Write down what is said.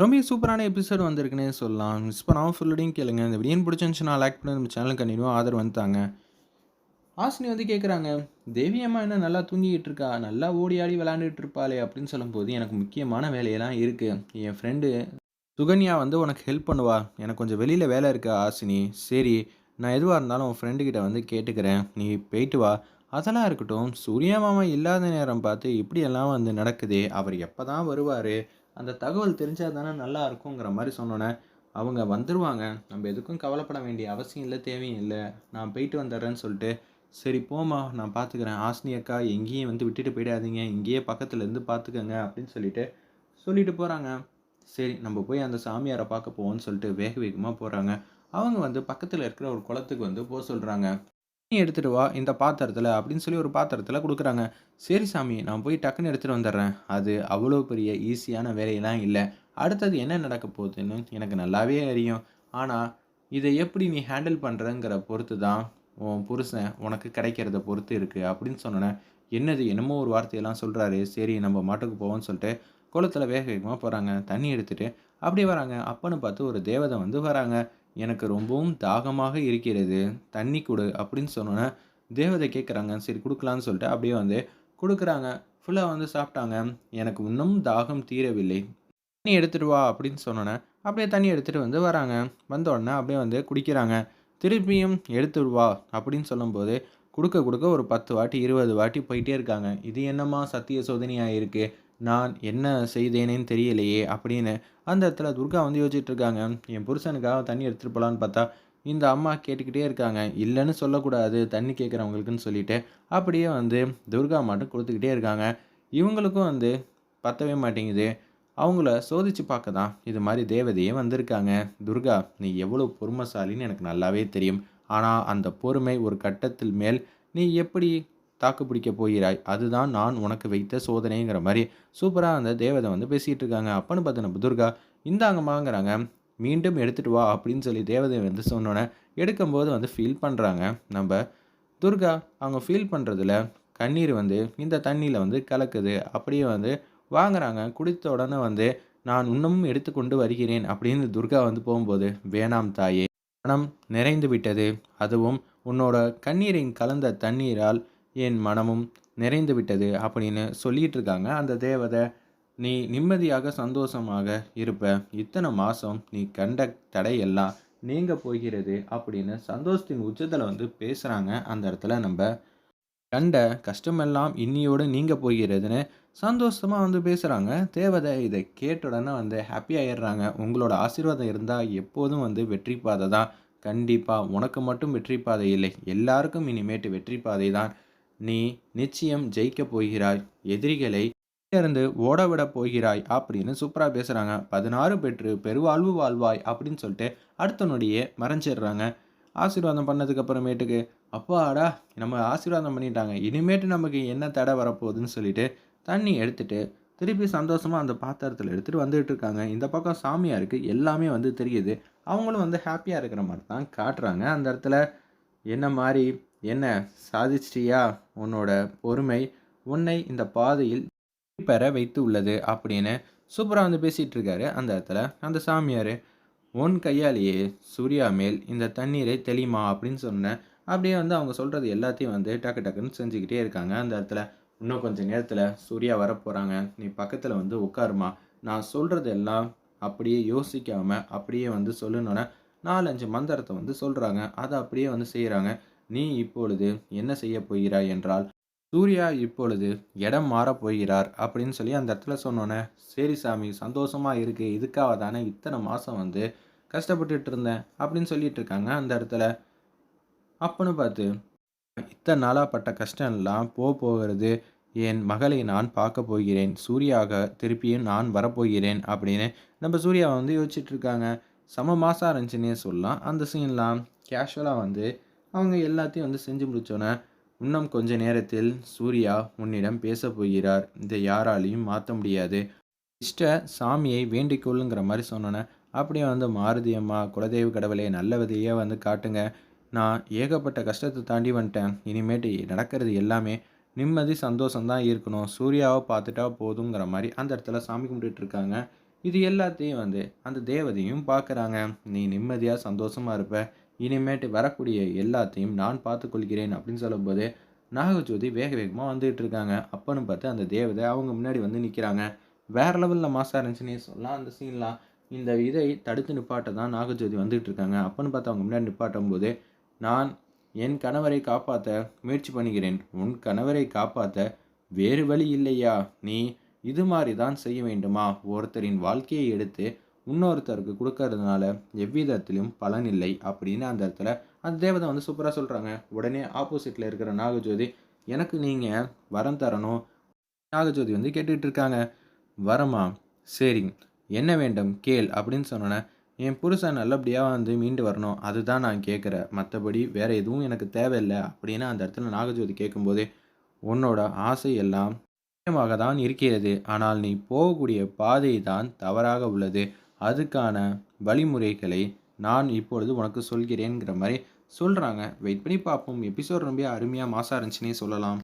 ரொம்ப சூப்பரான எபிசோட் வந்திருக்குன்னே சொல்லலாம். மிஸ் பண்ணாம ஃபுல்லோடையும் கேளுங்க. இந்த வீடியோ பிடிச்சிருந்துச்சுன்னா லைக் பண்ணி நம்ம சேனல் கண்டினியூ ஆதரவு வந்துட்டாங்க ஆசினி வந்து கேட்குறாங்க, "தேவி அம்மா என்ன நல்லா தூங்கிக்கிட்டு இருக்கா? நல்லா ஓடி ஆடி விளாண்டுட்டு இருப்பாளே!" அப்படின்னு சொல்லும்போது, "எனக்கு முக்கியமான வேலையெல்லாம் இருக்குது என் ஃப்ரெண்டு சுகன்யா வந்து உனக்கு ஹெல்ப் பண்ணுவா. எனக்கு கொஞ்சம் வெளியில் வேலை இருக்கா ஆசினி சரி, நான் எதுவாக இருந்தாலும் உன் ஃப்ரெண்டுக்கிட்ட வந்து கேட்டுக்கிறேன். நீ போயிட்டு வா." அதெல்லாம் இருக்கட்டும். சூர்யா மாமா இல்லாத நேரம் பார்த்து இப்படியெல்லாம் வந்து நடக்குதே! அவர் எப்போ தான் வருவார் அந்த தகவல் தெரிஞ்சால் தானே நல்லா இருக்குங்கிற மாதிரி சொன்னோன்னே அவங்க வந்துடுவாங்க நம்ம எதுக்கும் கவலைப்பட வேண்டிய அவசியம் இல்லை தேவையும் இல்லை நான் போயிட்டு வந்துடுறேன்னு சொல்லிட்டு, "சரி போம்மா, நான் பார்த்துக்கிறேன். ஆசினி அக்கா எங்கேயும் வந்து விட்டுட்டு போயிடாதீங்க. இங்கேயே பக்கத்தில் இருந்து பார்த்துக்கங்க." அப்படின்னு சொல்லிட்டு சொல்லிட்டு போகிறாங்க சரி நம்ம போய் அந்த சாமியாரை பார்க்க போவோம்னு சொல்லிட்டு வேக வேகமாக போகிறாங்க அவங்க வந்து பக்கத்தில் இருக்கிற ஒரு குளத்துக்கு வந்து போக சொல்கிறாங்க "தண்ணி எடுத்துகிட்டு வா இந்த பாத்திரத்தில் அப்படின்னு சொல்லி ஒரு பாத்திரத்தில் கொடுக்குறாங்க "சரி சாமி, நான் போய் டக்குன்னு எடுத்துகிட்டு வந்துடுறேன்." அது அவ்வளோ பெரிய ஈஸியான வேலையெல்லாம் இல்லை அடுத்தது என்ன நடக்க போகுதுன்னு எனக்கு நல்லாவே அறியும் ஆனால் இதை எப்படி நீ ஹேண்டில் பண்ணுறங்கிற பொறுத்து தான் உன் புருஷன் உனக்கு கிடைக்கிறத பொறுத்து இருக்குது அப்படின்னு சொன்னேன் என்னது என்னமோ ஒரு வார்த்தையெல்லாம் சொல்கிறாரு சரி நம்ம மாட்டுக்கு போவோம்னு சொல்லிட்டு குளத்துல வேக வேகமாக போகிறாங்க தண்ணி எடுத்துகிட்டு அப்படியே வராங்க. அப்பன்னு பார்த்து ஒரு தேவதை வந்து வராங்க. "எனக்கு ரொம்பவும் தாகமாக இருக்கிறது. தண்ணி கொடு அப்படின்னு சொன்னோன்னே தேவதை கேட்குறாங்க. சரி கொடுக்கலான்னு சொல்லிட்டு அப்படியே வந்து கொடுக்குறாங்க ஃபுல்லாக வந்து சாப்பிட்டாங்க. "எனக்கு இன்னும் தாகம் தீரவில்லை. தண்ணி எடுத்துட்டு வா." அப்படின்னு சொன்னோன்னே அப்படியே தண்ணி எடுத்துட்டு வந்து வராங்க. வந்த உடனே அப்படியே வந்து குடிக்கிறாங்க. திருப்பியும் "எடுத்துட்டு வா." அப்படின்னு சொல்லும்போது, கொடுக்க கொடுக்க ஒரு 10 வாட்டி, 20 வாட்டி போயிட்டே இருக்காங்க. "இது என்னம்மா சத்திய சோதனையாக இருக்குது நான் என்ன செய்தேனேன்னு தெரியலையே!" அப்படின்னு அந்த இடத்துல துர்கா வந்து யோசிச்சுட்டு இருக்காங்க. என் புருஷனுக்காக தண்ணி எடுத்துகிட்டு போகலான்னு பார்த்தா, இந்த அம்மா கேட்டுக்கிட்டே இருக்காங்க. இல்லைன்னு சொல்லக்கூடாது தண்ணி கேட்குறவங்களுக்குன்னு சொல்லிட்டு, அப்படியே வந்து துர்கா மட்டும் கொடுத்துக்கிட்டே இருக்காங்க. இவங்களுக்கும் வந்து பத்தவே மாட்டேங்குது. அவங்கள சோதிச்சு பார்க்க தான் இது மாதிரி தேவதையே வந்திருக்காங்க. "துர்கா, நீ எவ்வளோ பொறுமைசாலின்னு எனக்கு நல்லாவே தெரியும். ஆனால் அந்த பொறுமை ஒரு கட்டத்தில் மேல் நீ எப்படி தாக்கு பிடிக்கப் போகிறாய்? அதுதான் நான் உனக்கு வைத்த சோதனைங்கிற மாதிரி சூப்பராக அந்த தேவதை வந்து பேசிகிட்டு இருக்காங்க. அப்பன்னு பார்த்து நம்ம துர்கா, "இந்தாங்கம்மாங்கிறாங்க." "மீண்டும் எடுத்துகிட்டு வா." அப்படின்னு சொல்லி தேவதை வந்து சொன்னோன்னே எடுக்கும்போது வந்து ஃபீல் பண்ணுறாங்க நம்ம துர்கா. அவங்க ஃபீல் பண்ணுறதுல கண்ணீர் வந்து இந்த தண்ணியில் வந்து கலக்குது. அப்படியே வந்து வாங்குறாங்க. குடித்த உடனே வந்து, "நான் இன்னமும் எடுத்துக்கொண்டு வருகிறேன்." அப்படின்னு துர்கா வந்து போகும்போது, "வேணாம் தாயே. மனம் நிறைந்து விட்டது. அதுவும் உன்னோட கண்ணீரின் கலந்த தண்ணீரால் என் மனமும் நிறைந்து விட்டது." அப்படின்னு சொல்லிட்டு இருக்காங்க அந்த தேவதை. "நீ நிம்மதியாக, சந்தோஷமாக இருப்ப. இத்தனை மாதம் நீ கண்ட தடையெல்லாம் நீங்க போகிறது." அப்படின்னு சந்தோஷத்தின் உச்சத்தில் வந்து பேசுகிறாங்க அந்த இடத்துல நம்ம கண்ட கஷ்டமெல்லாம் இன்னியோடு நீங்க போகிறதுன்னு சந்தோஷமாக வந்து பேசுகிறாங்க தேவதை இதை கேட்ட உடனே வந்து ஹாப்பி ஆயிடுறாங்க. "உங்களோட ஆசீர்வாதம் இருந்தால் எப்போதும் வந்து வெற்றி பாதை தான். கண்டிப்பாக உனக்கு மட்டும் வெற்றி பாதை இல்லை. எல்லாருக்கும் இனிமேட்டு வெற்றி பாதை தான். நீ நிச்சயம் ஜெயிக்கப் போகிறாய். எதிரிகளை இருந்து ஓடவிட போகிறாய்." அப்படின்னு சூப்பராக பேசுகிறாங்க பதினாறு பெற்று பெருவாழ்வு வாழ்வாய்." அப்படின்னு சொல்லிட்டு அடுத்த நொடியே மறைஞ்சிடுறாங்க. ஆசீர்வாதம் பண்ணதுக்கு அப்புறமேட்டுக்கு, "அப்பாடா! நம்ம ஆசீர்வாதம் பண்ணிட்டாங்க. இனிமேட்டு நமக்கு என்ன தடை வரப்போகுதுன்னு" சொல்லிட்டு தண்ணி எடுத்துட்டு, திருப்பி சந்தோஷமாக அந்த பாத்திரத்தில் எடுத்துகிட்டு வந்துகிட்டு இருக்காங்க. இந்த பக்கம் சாமியாருக்கு எல்லாமே வந்து தெரியுது. அவங்களும் வந்து ஹாப்பியாக இருக்கிற மாதிரி தான் காட்டுறாங்க அந்த இடத்துல. "என்ன மாதிரி என்ன? சாதிச்சிட்டியா? உன்னோட பொறுமை உன்னை இந்த பாதையில் பெற வைத்து உள்ளது." அப்படின்னு சூப்பராக வந்து பேசிகிட்டு இருக்காரு அந்த இடத்துல. அந்த சாமியார் "உன் கையாலேயே சூர்யா மேல் இந்த தண்ணீரை தெளிமா அப்படின்னு சொன்னேன். அப்படியே வந்து அவங்க சொல்கிறது எல்லாத்தையும் வந்து டக்கு டக்குன்னு செஞ்சுக்கிட்டே இருக்காங்க அந்த இடத்துல. "இன்னும் கொஞ்ச நேரத்தில் சூர்யா வரப்போகிறாங்க நீ பக்கத்தில் வந்து உட்காருமா. நான் சொல்கிறது எல்லாம் அப்படியே யோசிக்காமல் அப்படியே வந்து சொல்லணுன்னா நாலஞ்சு மந்திரத்தை வந்து சொல்கிறாங்க அதை அப்படியே வந்து செய்கிறாங்க "நீ இப்பொழுது என்ன செய்ய போகிறாய் என்றால், சூர்யா இப்பொழுது இடம் மாறப் போகிறார்." அப்படின்னு சொல்லி அந்த இடத்துல சொன்னோன்னே "சரி சாமி சந்தோஷமாக இருக்கு. இதுக்காக தானே இத்தனை மாதம் வந்து கஷ்டப்பட்டுட்டு இருந்தேன்." அப்படின்னு சொல்லிட்டு இருக்காங்க அந்த இடத்துல. அப்பன்னு பார்த்து, இத்தனை நாளாக பட்ட கஷ்டம்லாம் போகிறது என் மகளை நான் பார்க்க போகிறேன். சூர்யாவாக திருப்பியும் நான் வரப்போகிறேன்." அப்படின்னு நம்ம சூர்யாவை வந்து யோசிச்சுட்டு இருக்காங்க. செம மாதம் இருந்துச்சுன்னே சொல்லலாம். அந்த சீன்லாம் கேஷுவலாக வந்து அவங்க எல்லாத்தையும் வந்து செஞ்சு முடித்தோன்னே "இன்னும் கொஞ்ச நேரத்தில் சூர்யா உன்னிடம் பேச போகிறார். இதை யாராலையும் மாற்ற முடியாது. இஷ்ட சாமியை வேண்டிக் கொள்ளுங்கிற சொன்னோன்னே அப்படியே வந்து "மாருதி அம்மா, குலதெய்வ கடவுளே நல்ல விதையா வந்து காட்டுங்க. நான் ஏகப்பட்ட கஷ்டத்தை தாண்டி வந்துட்டேன். இனிமேட்டு நடக்கிறது எல்லாமே நிம்மதி, சந்தோஷம் தான் இருக்கணும். சூர்யாவை பார்த்துட்டா போதுங்கிற மாதிரி அந்த இடத்துல சாமி கும்பிட்டுட்டு இருக்காங்க. இது எல்லாத்தையும் வந்து அந்த தேவதையும் பார்க்குறாங்க நீ நிம்மதியாக சந்தோஷமாக இருப்ப இனிமேட்டு வரக்கூடிய எல்லாத்தையும் நான் பார்த்துக்கொள்கிறேன் அப்படின்னு சொல்லும்போது நாகஜோதி வேக வேகமாக வந்துகிட்டு இருக்காங்க. அப்பன்னு பார்த்து அந்த தேவதை அவங்க முன்னாடி வந்து நிற்கிறாங்க வேறு லெவலில் மாசாக இருந்துச்சுன்னே சொல்லலாம். அந்த சீன்லாம் இந்த இதை தடுத்து நிப்பாட்ட தான் நாகஜோதி வந்துகிட்டு இருக்காங்க. அப்பன்னு பார்த்து அவங்க முன்னாடி நிப்பாட்டும் போது நான் என் கணவரை காப்பாற்ற முயற்சி பண்ணுகிறேன். உன் கணவரை காப்பாற்ற வேறு வழி இல்லையா? நீ இது மாதிரி தான் செய்ய வேண்டுமா? ஒருத்தரின் வாழ்க்கையை எடுத்து இன்னொருத்தருக்கு கொடுக்கறதுனால எவ்விதத்திலும் பலன் இல்லை அப்படின்னு அந்த இடத்துல அந்த தேவதை வந்து சூப்பராக சொல்கிறாங்க உடனே ஆப்போசிட்டில் இருக்கிற நாகஜோதி எனக்கு நீங்கள் வரம் தரணும். நாகஜோதி வந்து கேட்டுக்கிட்டு இருக்காங்க. வரமா சரி. என்ன வேண்டும்? கேள். அப்படின்னு சொன்னோன்னே என் புருஷன் நல்லபடியாக வந்து மீண்டு வரணும். அதுதான் நான் கேட்குறேன் மற்றபடி வேறு எதுவும் எனக்கு தேவையில்லை. அப்படின்னு அந்த இடத்துல நாகஜோதி கேட்கும்போதே உன்னோட ஆசை எல்லாம் நிச்சயமாக தான் இருக்கிறது. ஆனால் நீ போகக்கூடிய பாதை தான் தவறாக உள்ளது. அதுக்கான வழிமுறைகளை நான் இப்பொழுது உனக்கு சொல்கிறேங்கிற மாதிரி சொல்கிறாங்க வெயிட் பண்ணி பார்ப்போம். எபிசோட் ரொம்ப அருமையாக மாசாக இருந்துச்சுன்னே சொல்லலாம்.